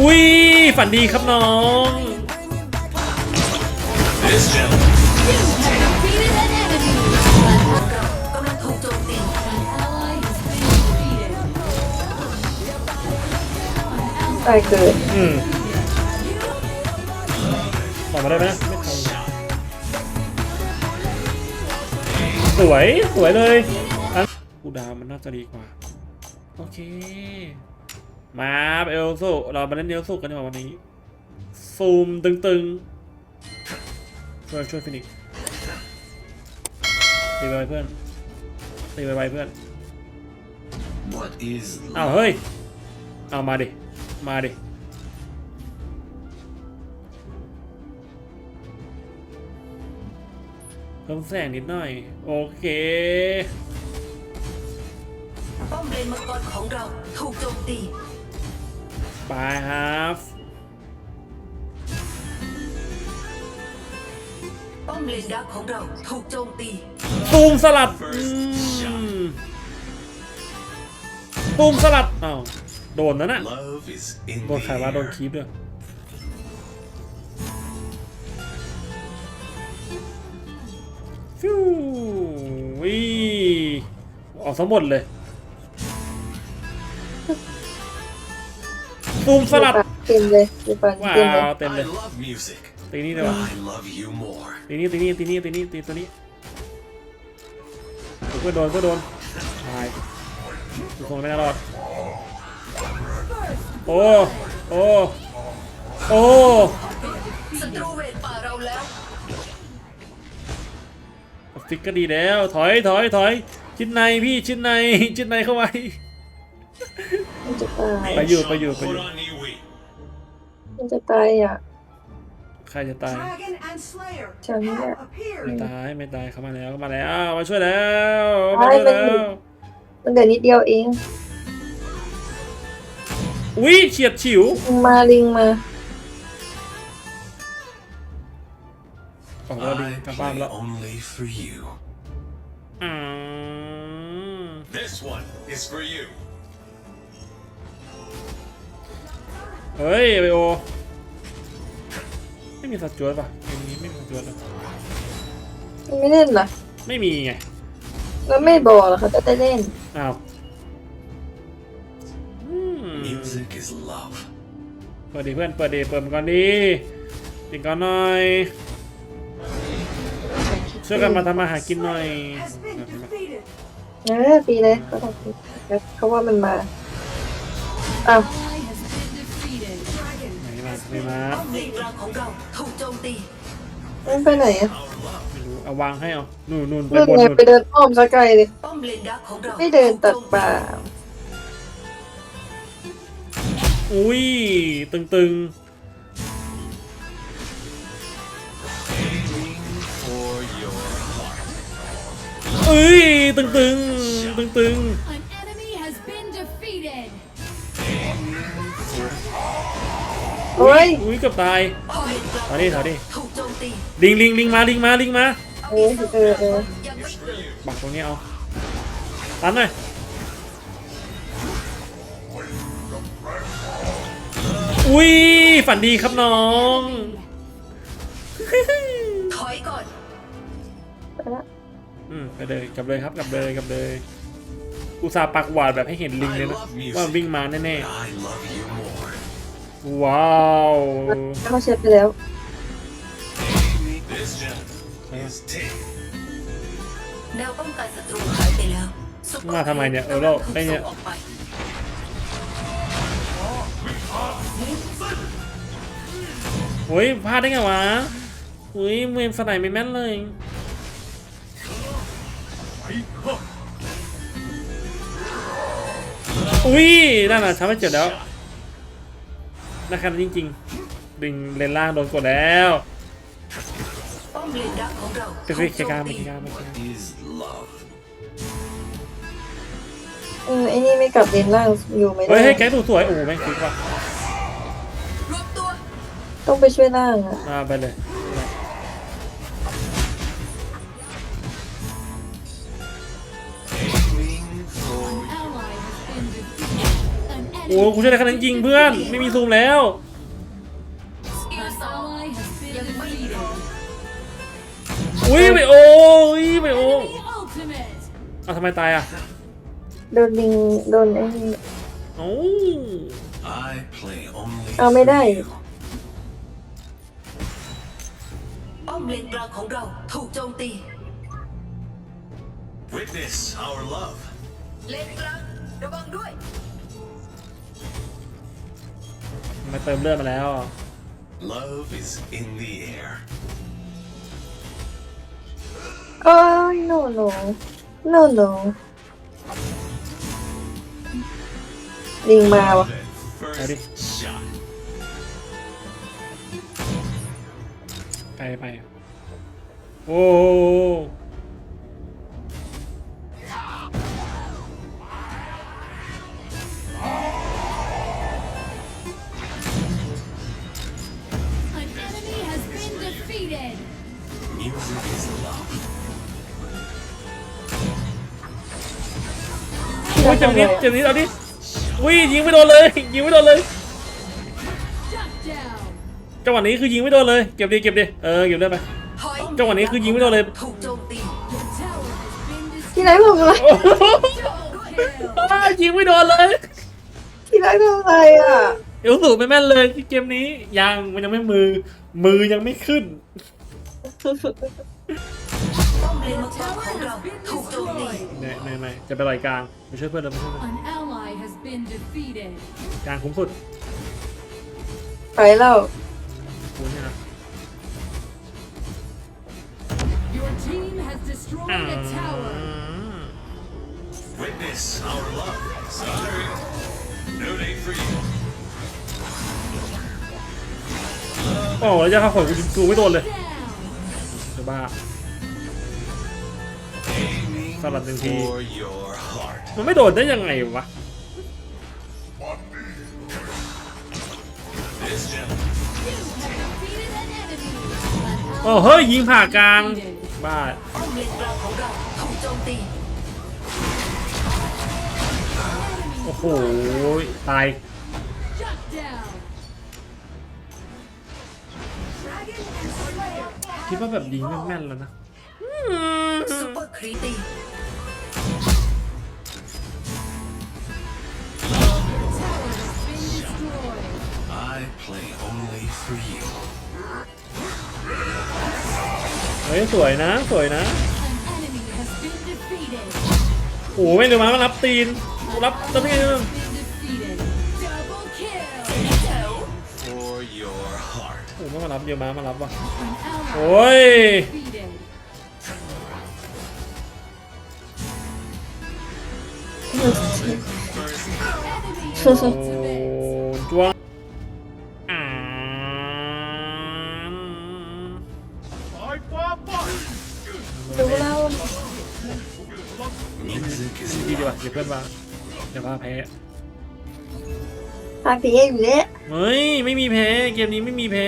อุ้ยฝันดีครับน้อง This gentleman. Defeated an enemy. กำลังถูกโจมตี An ally has been defeated. ตายเกิดอืมต่อมาได้ไหมไม่ทันสวย สวยเลยอันกูดาวมันน่าจะดีกว่า โอเค มาเอลโซเรามาเล่นเอลโซกันดีกว่าวันนี้ ซูมตึงๆ ช่วยช่วยฟินิกซ์ตีไปเพื่อนตีไปเพื่อน What is อ้าเฮ้ย เอามาดิ มาดิเพิ่มแสงนิดหน่อย โอเคป้อมเลนมังกรของเราถูกโจมตี บายครับป้อมเลนดักของเราถูกโจมตีตูมสลัดอืมตูมสลัดอ้าวโดนนะน่ะ love is in โดนใคร the ว่าโดน air. คีบด้วยฟิววิออกทั้งหมดเลย ตูมสลัดเต็มเลยดูปันว้าเต็มเลยวเต็ม I เลย love music. ตีนี่เลยวะ I love you more. ตีนี่ตีนี่ตีนี่ตีนี่ตีตัวนี้เพื่อนโดนเพื่อนโดนตายทุกคนไม่น่ารอดโอ้โอ้โอ้ศัตรูเวทป่าเราแล้วฟิกก็ดีแล้วถอยถอยถอยชิ้นในพี่ชิ้นในชิ้นในเข้าไว้ มันจะตายไปอยู่ไปอยู่ไป Put อยู่ จะตายอะ ใครจะตาย Dragon and Slayer Chẳng have nhẽ. ไม่ appeared. ตายไม่ตายเข้ามาแล้วเข้ามาแล้ว มาช่วยแล้วไม่มาช่วยมันแล้วมันเดี๋ยวนิดเดียวเองอุ้ยเฉียดฉิวมาลิงมาออกแล้วดิ I กลับบ้าน play แล้ว only for you. อืม This one is for you. เฮ้ยไบโอ ไม่มีสัตว์จวดป่ะไม่มีไม่มีสัตว์จวดเลยมันไม่เล่นเหรอไม่มีไงแล้วไม่บอกเหรอเขาจะได้เล่นอ้าวอืม Music is love. เปิดดิเพื่อนเปิดดิเปิดมันก่อนดิปิดก่อนหน่อยช่วยกันมาทำมาหากินหน่อย Has been defeated. เออปีเลยก็ต้องปีเขาว่ามันมาอ้าว ไหนมาไม่มาป้อมเลนกลางของเราถูกโจมตีมันไปไหนอะไม่รู้เอาวางให้เอานู่นนู่นไปรุ่นบนไงนู่นไปเดินอ้อมซะไกลเลย ป้อมเลนดักของเราไม่เดินตัดป่าอุ้ยตึงตึง For your heart. ๆเอ้ยตึงตึงตึงตึง An enemy has been defeated. โอ้ยอุ้ยเกือบตายป้อมเลนกลางถอยดิถอยดิถูกโจมตีลิงลิงลิงมาลิงมาลิงมาเออเออเออยังไม่เกิดบักตรงนี้เอาตันหน่อยอุ้ยฝันดีครับน้องถอยก่อนไปละอืมไปเลยกลับเลยครับกลับเลยกลับเลยอุตส่าห์ปักหวาดแบบให้เห็นลิง I เลยนะ love music. ว่าวิ่งมาแน่ I love you more. ๆ ว้าวเขาเช็ดไปแล้ว This gentleman is taken. แนวป้องกันศัตรูหายไปแล้วซุปปอร์มาทำไมเนี่ยเออโลกไอ้เนี่ย ถูกส่งออกไปโอ้ยพลาดได้ไงวะอุ้ยเมมสไนไม่แม่นเลย อุ้ยนั่นน่ะทำให้เจ็บแล้ว นะครับจริงๆ ดึงเลนล่างโดนกดแล้วป้อมเลนดักของเราไปไปเคลียร์กลางไปเคลียร์กลางไปเคลียร์กลาง Is love. เออไอ้นี่ไม่กลับเลนล่างอยู่ไม่ได้เฮ้ยให้แก๊สดูสวยโอ้โหแม่งคิดว่ะรวบตัวต้องไปช่วยล่างอะมาไปเลย โอ้กูช่วยได้ขนาดนั้นยิงเพื่อน ไม่มีซูมแล้วสกิล An สอง ally has been ยังไม่พ defeated. ร้อมอุ้ยไปโอ้ยไปโอ้ The ultimate. เอาทำไมตายอะ โดนลิงโดนไอ้นี่เอ้า I play only เอาไม่ได้ for you. ป้อมเลนกลางของเราถูกโจมตี Witness our love. เลนกลางระวังด้วย มาเติมเลือดมาแล้ว Love is in the air. โอ้ย no no no no ลิงมาวะ That Ready? first shot. ไปไปโอ้ An อ้ยเจ็บนิดเจ็บนิดเอาดิอุ้ยยิงไม่โดนเลย ยิงไม่โดนเลย Shut down. จังหวะนี้คือยิงไม่โดนเลยเก็บดิเก็บดิเออเก็บได้ไปถอยจังหวะนี้คือยิงไม่โดนเลยถูกโจมตี Your tower has been ที่ destroyed. ไรทำอะไรโอ้โห Double kill. อ้าวยิงไม่โดนเลยที่ไรทำอะไรอะเอลสูไม่แม่นเลยเกมนี้ยังมันยังไม่มือ มือยังไม่ขึ้นป้อมเลน Your มังกร tower ของเรา has been ถูกโจมตี destroyed. ไม่ไม่ไม่จะไปลอยกลางไปช่วยเพื่อนเราไปช่วยเพื่อน An ally has been defeated. กลางคุ้มสุดไปแล้วกูเนี่ยนะ Your team has destroyed a tower. Witness our love. Sorry. No date for you. โอ้แล้วจะเข้าขนกูกูไม่โดนเลย Down. จะบ้า Aiming Salah din si- for your heart. มันไม่โดนได้ยังไงวะ This gentleman. You have defeated an enemy. An โอ้เฮ้ยยิงผ่ากลาง defeated. บ้าป้อมเลนกลางของเราถูกโจมตีโอ้โหตาย Shut down. คิดว่าแบบยิงแม่นๆแล้วนะซุป เฮ้ยสวยนะ สวยนะ An enemy has been defeated. โอ้โหไม่เดี๋ยวมามารับตีนรับรับตีน Been defeated. Double kill. For your heart. โอ้โหไม่มารับเดี๋ยวมามารับว่ะ An ally โอ้ย defeated. Enemy โอ้ พื่อนว่าเดี๋ยวว่าแพ้ภาษีอยู่เนี่ยเฮ้ยไม่มีแพ้เกมนี้ไม่มีแพ้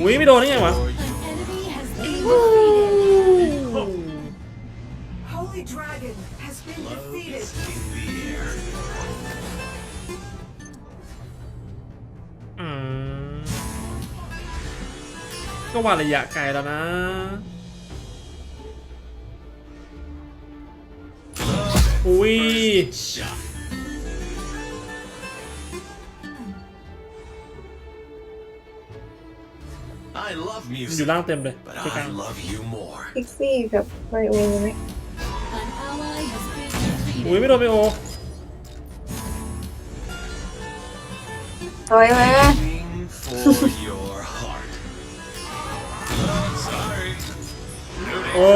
อุ้ยไม่โดนได้ไงวะ for An you. enemy has been defeated. Holy Dragon has been Love defeated. ก็ว่าระยะไกลแล้วนะอุ้ย Shot. I love อยู่ music, ล่างเต็มเลย but ที่กลาง I love you more. พิกซี่กับไบโอไหม An ally has been อุ้ย defeated. ไม่โดนไปโอถอยมา Aiming โอ้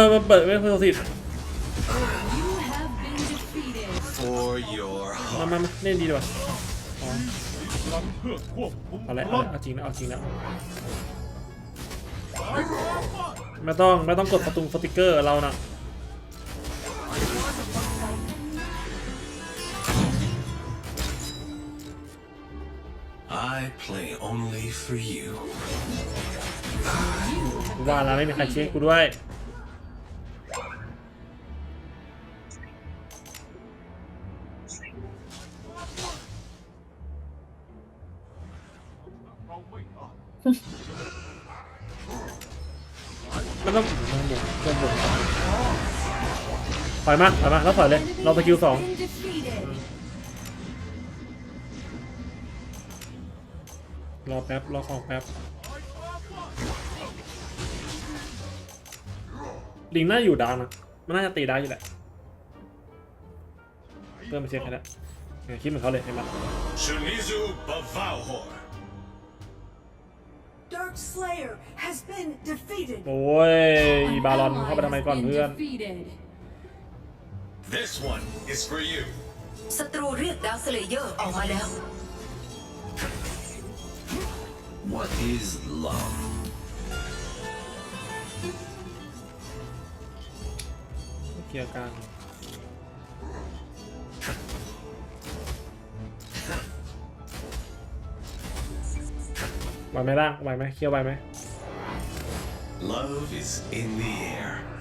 ยมันเปิดไม่เพอร์สิ You have been defeated. For your มา heart. มามาเล่นดีดีกว่าอ๋อเอาละเอาละเอาจริงนะเอาจริงนะไม่ต้องไม่ต้องกดประตูสติกเกอร์เรานะ กูว่าแล้วไม่มีใครเช็คกูด้วย มันต้องมันบุกมันบุกถอยมาถอยมาแล้วถอยเลย เราสกิลสองรอแป๊บ รอของแป๊บ ลิงน่าจะอยู่ดาวนะ มันน่าจะตีได้อยู่แหละ เพิ่มไปเช็คให้แล้วเนี่ยคิดเหมือนเขาเลยเห็นไหม Shunizu Bavalhor. Dark Slayer has been defeated. โอ้ย An บารอน ally เข้าไปทำไม has ก่อน been เพื่อน defeated. This one is for you. ศัตรูเรียกดาวสเลเยอร์ออกมาแล้ว What is love? ลียร์กลางไหวไหมล่างไหวไหมเคลียร์ไหวไหม Love is in the air.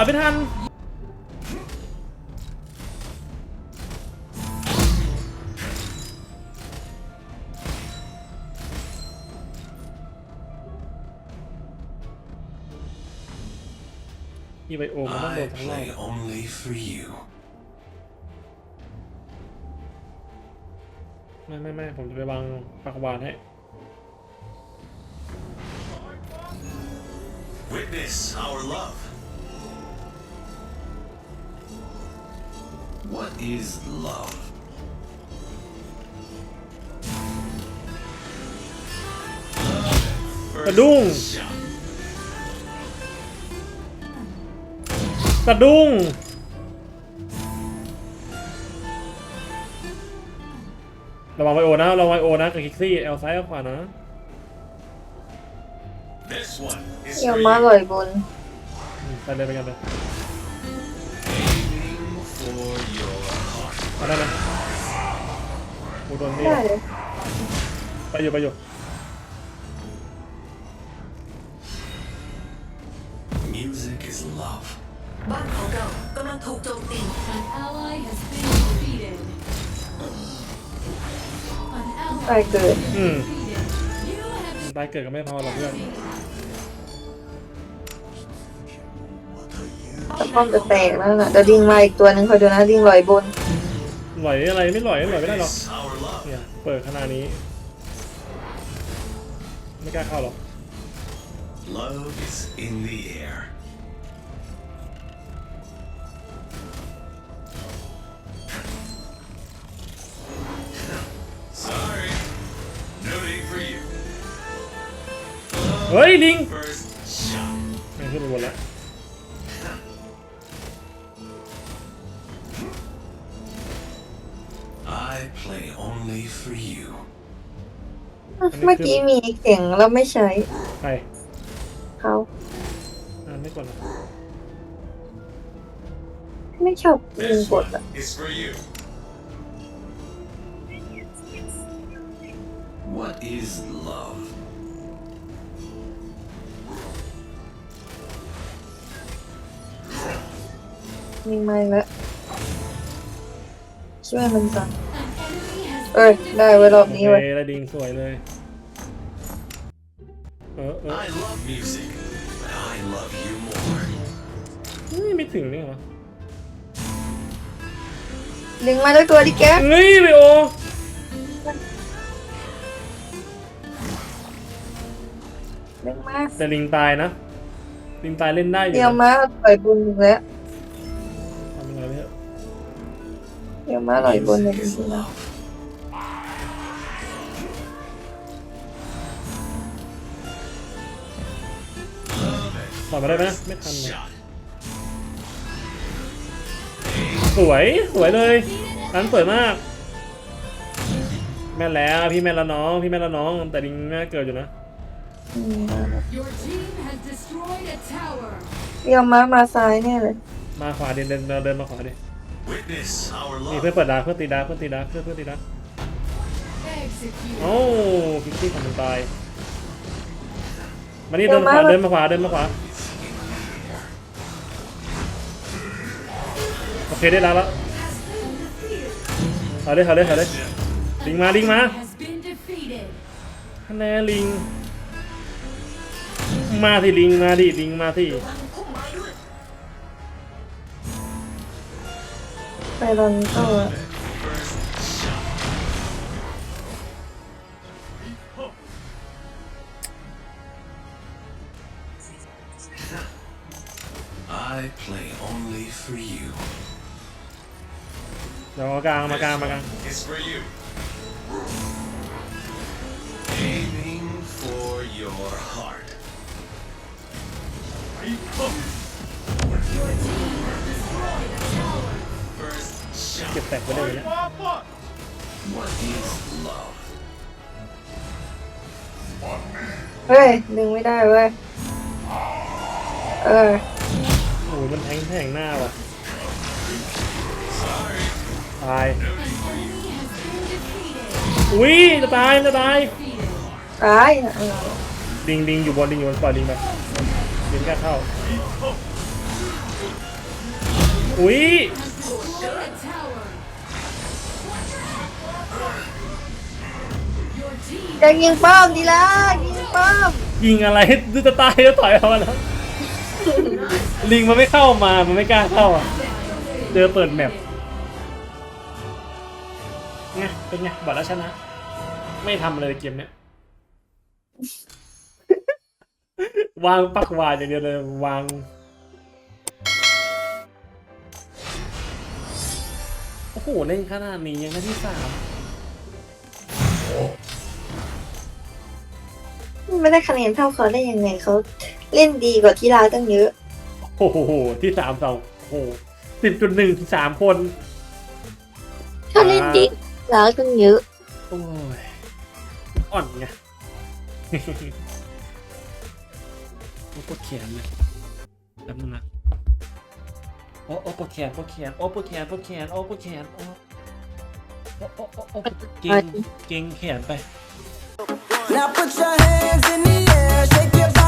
อุ้ยสมัครไม่ทันนี่ไบโอมันต้องโด I นทั้งรอบ play only for you. ไม่ไม่ไม่ผมจะไปวางปากวานให้ Witness our love. What is love? สะดุ้ง Shot. สะดุ้งระวังไวโอนะระวังไวโอนะกับคิกซี่เอลซ้ายเอลขวานะ This one is เดี๋ยว for มา you. ลอยบนอืมไปเลยไปกันเลย Aiming for your heart. มาได้ไหมกูโดนนี่ได้เลยไปอยู่ไปอยู่ Music is love. บ้านของเรากำลังถูกโจมตี An ally has been defeated. An ally ตายเกิด อืม defeated. You have ตายเกิดก็ไม่พอหรอกเพื่อนแป้อมจะแตกแล้วนะเดี๋ยวดิงมาอีกตัวหนึ่งคอยดูนะดิงลอยบนหลอยอะไรไม่หลอยหลอยไม่ได้หรอก Witness our love. เนี่ยเปิดขนาดนี้ ไม่กล้าเข้าหรอก Love is in the air. Sorry. No need for you. เฮ้ยลิง เมื่อกี้มีเข่งแล้วไม่ใช้ใครเขาอ่าไม่กดหรอกไม่ชอบยิง This กด one อะ is for you. What is love? มีไม้แล้วช่วยมันก่อน an enemy has เอ้ย been ได้ไว้รอบนี้โอเว้ย เคแล้วดิงสวยเลยเออเออ I love music, but I love you more. เฮ้ยไม่ถึงนี่เหรอลิงมาด้วยตัวดิแกเฮ้ยไปโอเล่นมากแต่ลิงตายนะ ลิงตายเล่นได้อยู่เดียวนะมาต่อยบุญอีกแล้วทำยังไงไม่เถอะเดียวมาต่อยบุญอย่างจริงๆ อยมาได้ไหมไม่ทันเลยสวยสวยเลยอันสวยมาก แม่นแล้วพี่แม่นแล้วน้องพี่แม่นแล้วน้อง แต่ลิงแม่เกิดอยู่นะอืม Your team has destroyed a tower. เดียวมามาซ้ายแน่เลยมาขวาเดินเดินเดินมาขวาดิ Witness our นี่ love. เพื่อนเปิดดาร์กเพื่อนตีดาร์กเพื่อนตีดาร์กเพื่อนเพื่อนตีดาร์ก Execute. โอ้พิกซี่ของมันตายมานี่เดินมาขวาเดินมาขวาเดินมาขวา เคได้แล้วแล้วเอาเลยเอาเลยเอาเลยลิงมาลิงมาคะแนนลิง มาที่ลิงมาดิลิงมาที่ไปรอนเตอร์ากลางมากลางมากลาง It's for you. Aiming for your heart. First เก็บ shot. แตกไปได้เลยเนี่ย What is love? เฮ้ยดึงไม่ได้เว้ย เออโอ้ยมันแทงแทงหน้าว่ะ ตาย อุ้ยจะตายจะตาย ตายนะเออลิงลิงอยู่บนลิงอยู่บนปล่อยลิงไปลิงกล้าเข้า อุ้ย Destroyed a tower. Your team จะยิงป้อมดีละยิงป้อมยิงอะไรดูจะตายแล้วถอยเอาแล้ว ลิงมันไม่เข้ามา มันไม่กล้าเข้าอะ เจอเปิดแมป ไงเป็นไงบอกแล้วชนะ ไม่ทำอะไรเลยเกมเนี้ย วางปักวาดอย่างเดียวเลยวางโอ้โหเล่นขนาดนี้ยังได้ที่สามไม่ได้คะแนนเท่าเขาได้ยังไงเขาเล่นดีกว่าที่ลาวตั้งเยอะ โอ้โหที่สามสองโอ้โหสิบจุดหนึ่งสามคน เขาเล่นดี กว่าลาวตั้งเยอะ โอ้ยอ่อนไงโอ้ปวดแขนเลยแป๊บนึงนะโอ้โอ้ปวดแขนปวดแขนโอ้ปวดแขนปวดแขนโอ้ปวดแขนโอ้โอ้โอ้โอ้โอ้เก่งเก่งแขนไป Now put your hands in the